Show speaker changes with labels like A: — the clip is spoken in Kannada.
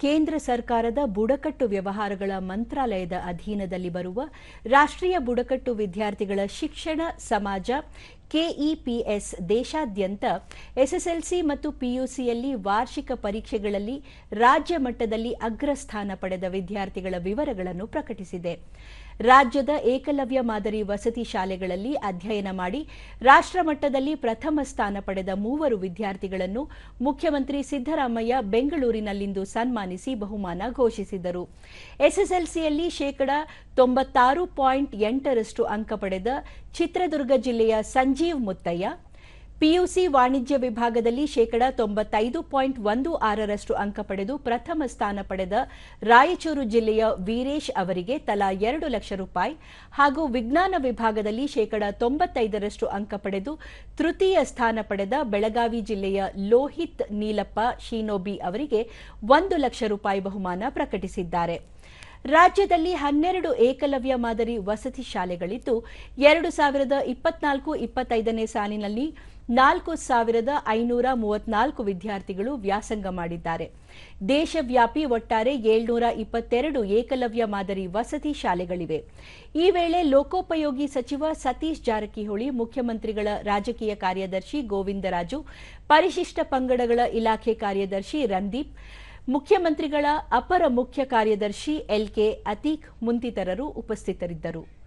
A: ಕೇಂದ್ರ ಸರ್ಕಾರದ ಬುಡಕಟ್ಟು ವ್ಯವಹಾರಗಳ ಮಂತ್ರಾಲಯದ ಅಧೀನದಲ್ಲಿ ಬರುವ ರಾಷ್ಟ್ರೀಯ ಬುಡಕಟ್ಟು ವಿದ್ಯಾರ್ಥಿಗಳ ಶಿಕ್ಷಣ ಸಮಾಜ ಕೆಇಪಿಎಸ್ ದೇಶಾದ್ಯಂತ ಎಸ್ಎಸ್ಎಲ್ಸಿ ಮತ್ತು ಪಿಯುಸಿಯಲ್ಲಿ ವಾರ್ಷಿಕ ಪರೀಕ್ಷೆಗಳಲ್ಲಿ ರಾಜ್ಯ ಮಟ್ಟದಲ್ಲಿ ಅಗ್ರಸ್ಥಾನ ಪಡೆದ ವಿದ್ಯಾರ್ಥಿಗಳ ವಿವರಗಳನ್ನು ಪ್ರಕಟಿಸಿದೆ. ರಾಜ್ಯದ ಏಕಲವ್ಯ ಮಾದರಿ ವಸತಿ ಶಾಲೆಗಳಲ್ಲಿ ಅಧ್ಯಯನ ಮಾಡಿ ರಾಷ್ಟ್ರಮಟ್ಟದಲ್ಲಿ ಪ್ರಥಮ ಸ್ಥಾನ ಪಡೆದ ಮೂವರು ವಿದ್ಯಾರ್ಥಿಗಳನ್ನು ಮುಖ್ಯಮಂತ್ರಿ ಸಿದ್ದರಾಮಯ್ಯ ಬೆಂಗಳೂರಿನಲ್ಲಿಂದು ಸನ್ಮಾನಿಸಿ ಬಹುಮಾನ ಘೋಷಿಸಿದರು. ಎಸ್ಎಸ್ಎಲ್ಸಿಯಲ್ಲಿ ಶೇಕಡಾ ತೊಂಬತ್ತಾರು ಪಾಯಿಂಟ್ ಎಂಟರಷ್ಟು ಅಂಕ ಪಡೆದ ಚಿತ್ರದುರ್ಗ ಜಿಲ್ಲೆಯ ಸಂಜೀವ್ ಮುತ್ತಯ್ಯ, ಪಿಯುಸಿ ವಾಣಿಜ್ಯ ವಿಭಾಗದಲ್ಲಿ ಶೇಕಡಾ ತೊಂಬತ್ತೈದು ಪಾಯಿಂಟ್ ಒಂದು ಆರರಷ್ಟು ಅಂಕ ಪಡೆದು ಪ್ರಥಮ ಸ್ಥಾನ ಪಡೆದ ರಾಯಚೂರು ಜಿಲ್ಲೆಯ ವೀರೇಶ್ ಅವರಿಗೆ ತಲಾ ಎರಡು ಲಕ್ಷ ರೂಪಾಯಿ ಹಾಗೂ ವಿಜ್ಞಾನ ವಿಭಾಗದಲ್ಲಿ ಶೇಕಡಾ ತೊಂಬತ್ತೈದರಷ್ಟು ಅಂಕ ಪಡೆದು ತೃತೀಯ ಸ್ಥಾನ ಪಡೆದ ಬೆಳಗಾವಿ ಜಿಲ್ಲೆಯ ಲೋಹಿತ್ ನೀಲಪ್ಪ ಶೀನೋಬಿ ಅವರಿಗೆ ಒಂದು ಲಕ್ಷ ರೂಪಾಯಿ ಬಹುಮಾನ ಪ್ರಕಟಿಸಿದ್ದಾರೆ. ರಾಜ್ಯದಲ್ಲಿ ಹನ್ನೆರಡು ಏಕಲವ್ಯ ಮಾದರಿ ವಸತಿ ಶಾಲೆಗಳಿದ್ದು, ಎರಡು ಸಾವಿರದ ಇಪ್ಪತ್ನಾಲ್ಕು ಇಪ್ಪತ್ತೈದನೇ ಸಾಲಿನಲ್ಲಿ ನಾಲ್ಕು ಸಾವಿರದ ಐನೂರ ಮೂವತ್ನಾಲ್ಕು ವಿದ್ಯಾರ್ಥಿಗಳು ವ್ಯಾಸಂಗ ಮಾಡಿದ್ದಾರೆ. ದೇಶವ್ಯಾಪಿ ಒಟ್ಟಾರೆ ಏಳ್ನೂರ ಇಪ್ಪತ್ತೆರಡು ಏಕಲವ್ಯ ಮಾದರಿ ವಸತಿ ಶಾಲೆಗಳಿವೆ. ಈ ವೇಳೆ ಲೋಕೋಪಯೋಗಿ ಸಚಿವ ಸತೀಶ್ ಜಾರಕಿಹೊಳಿ, ಮುಖ್ಯಮಂತ್ರಿಗಳ ರಾಜಕೀಯ ಕಾರ್ಯದರ್ಶಿ ಗೋವಿಂದರಾಜು, ಪರಿಶಿಷ್ಟ ಪಂಗಡಗಳ ಇಲಾಖೆ ಕಾರ್ಯದರ್ಶಿ ರಂದೀಪ್ ಮುಖ್ಯಮಂತ್ರಿಗಳ ಅಪರ ಮುಖ್ಯ ಕಾರ್ಯದರ್ಶಿ ಎಲ್ಕೆ ಅತೀಕ್ ಮುಂತಿತರರು ಉಪಸ್ಥಿತರಿದ್ದರು.